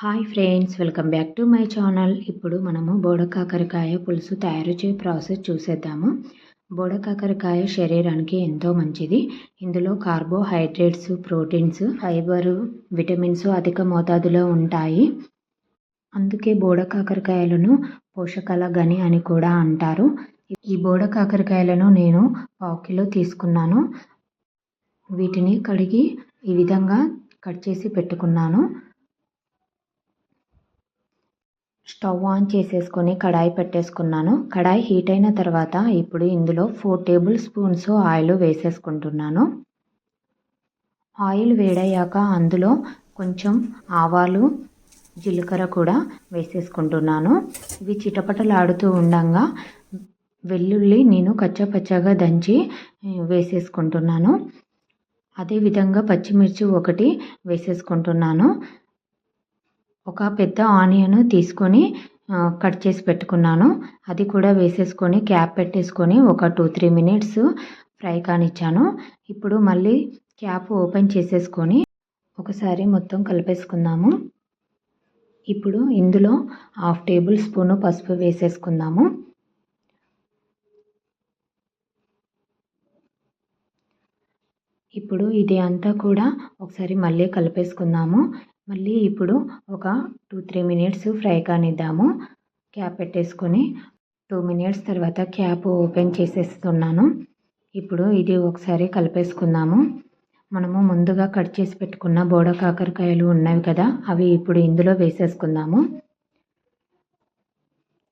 Hi friends welcome back to my channel. ఇప్పుడు మనము బోడకాకరకాయ పులుసు తయారు చే ప్రాసెస్ చూసేద్దాము. బోడకాకరకాయ శరీరానికి ఎంతో మంచిది. ఇందులో కార్బోహైడ్రేట్స్ ప్రోటీన్స్ ఫైబర్ విటమిన్స్ అధిక మోతాదులో ఉంటాయి. అందుకే బోడకాకరకాయలను పోషకాల గని అని కూడా అంటారు. ఈ బోడకాకరకాయలను నేను పావు కిలో తీసుకున్నాను. వీటిని కడిగి ఈ విధంగా కట్ చేసి పెట్టుకున్నాను. స్టవ్ ఆన్ చేసేసుకొని కడాయి పెట్టేసుకున్నాను. కడాయి హీట్ అయిన తర్వాత ఇప్పుడు ఇందులో ఫోర్ టేబుల్ స్పూన్స్ ఆయిల్ వేసేసుకుంటున్నాను. ఆయిల్ వేడయ్యాక అందులో కొంచెం ఆవాలు జీలకర్ర కూడా వేసేసుకుంటున్నాను. ఇవి చిటపటలాడుతూ ఉండగా వెల్లుల్లి నేను కచ్చపచ్చగా దంచి వేసేసుకుంటున్నాను. అదేవిధంగా పచ్చిమిర్చి ఒకటి వేసేసుకుంటున్నాను. ఒక పెద్ద ఆనియన్ తీసుకొని కట్ చేసి పెట్టుకున్నాను. అది కూడా వేసేసుకొని క్యాప్ పెట్టేసుకొని ఒక టూ త్రీ మినిట్స్ ఫ్రై కానిచ్చాను. ఇప్పుడు మళ్ళీ క్యాప్ ఓపెన్ చేసేసుకొని ఒకసారి మొత్తం కలిపేసుకుందాము. ఇప్పుడు ఇందులో హాఫ్ టేబుల్ స్పూను పసుపు వేసేసుకుందాము. ఇప్పుడు ఇది అంతా కూడా ఒకసారి మళ్ళీ కలిపేసుకుందాము. మళ్ళీ ఇప్పుడు ఒక టూ త్రీ మినిట్స్ ఫ్రై కానిద్దాము. క్యాప్ పెట్టేసుకొని టూ మినిట్స్ తర్వాత క్యాప్ ఓపెన్ చేసేస్తున్నాను. ఇప్పుడు ఇది ఒకసారి కలిపేసుకుందాము. మనము ముందుగా కట్ చేసి పెట్టుకున్న బోడ కాకరకాయలు ఉన్నవి కదా అవి ఇప్పుడు ఇందులో వేసేసుకుందాము.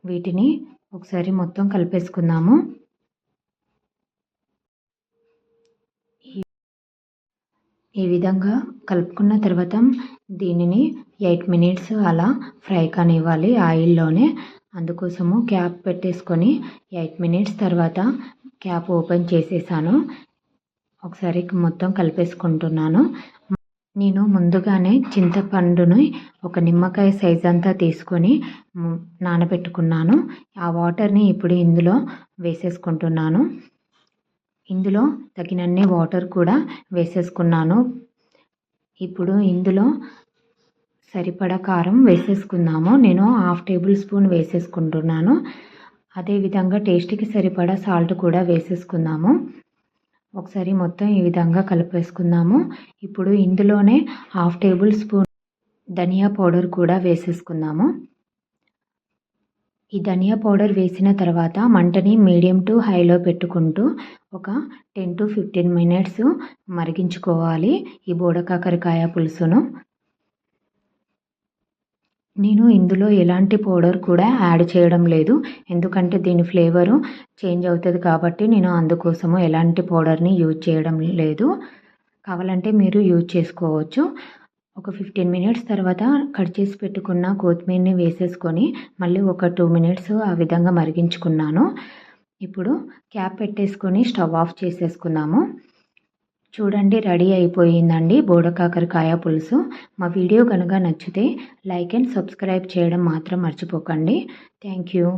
వీటిని ఒకసారి మొత్తం కలిపేసుకుందాము. ఈ విధంగా కలుపుకున్న తర్వాత దీనిని ఎయిట్ మినిట్స్ అలా ఫ్రై కానివ్వాలి ఆయిల్లోనే. అందుకోసము క్యాప్ పెట్టేసుకొని ఎయిట్ మినిట్స్ తర్వాత క్యాప్ ఓపెన్ చేసేసాను. ఒకసారి మొత్తం కలిపేసుకుంటున్నాను. నేను ముందుగానే చింతపండుని ఒక నిమ్మకాయ సైజ్ అంతా తీసుకొని నానబెట్టుకున్నాను. ఆ వాటర్ని ఇప్పుడు ఇందులో వేసేసుకుంటున్నాను. ఇందులో తగినన్ని వాటర్ కూడా వేసేసుకున్నాను. ఇప్పుడు ఇందులో సరిపడా కారం వేసేసుకుందాము. నేను హాఫ్ టేబుల్ స్పూన్ వేసేసుకుంటున్నాను. అదేవిధంగా టేస్ట్కి సరిపడా సాల్ట్ కూడా వేసేసుకుందాము. ఒకసారి మొత్తం ఈ విధంగా కలిపేసుకుందాము. ఇప్పుడు ఇందులోనే హాఫ్ టేబుల్ స్పూన్ ధనియా పౌడర్ కూడా వేసేసుకుందాము. ఈ ధనియా పౌడర్ వేసిన తర్వాత మంటని మీడియం టు హైలో పెట్టుకుంటూ ఒక టెన్ టు ఫిఫ్టీన్ మినిట్స్ మరిగించుకోవాలి ఈ బోడకాకరకాయ పులుసును. నేను ఇందులో ఎలాంటి పౌడర్ కూడా యాడ్ చేయడం లేదు. ఎందుకంటే దీని ఫ్లేవరు చేంజ్ అవుతుంది కాబట్టి నేను అందుకోసము ఎలాంటి పౌడర్ని యూజ్ చేయడం లేదు. కావాలంటే మీరు యూజ్ చేసుకోవచ్చు. ఒక ఫిఫ్టీన్ మినిట్స్ తర్వాత కట్ చేసి పెట్టుకున్న కొత్తిమీరని వేసేసుకొని మళ్ళీ ఒక టూ మినిట్స్ ఆ విధంగా మరిగించుకున్నాను. ఇప్పుడు క్యాప్ పెట్టేసుకొని స్టవ్ ఆఫ్ చేసేసుకున్నాము చూడండి రెడీ అయిపోయిందండి బోడకాకరకాయ పులుసు. మా వీడియో కనుక నచ్చితే లైక్ అండ్ సబ్స్క్రైబ్ చేయడం మాత్రం మర్చిపోకండి. Thank you.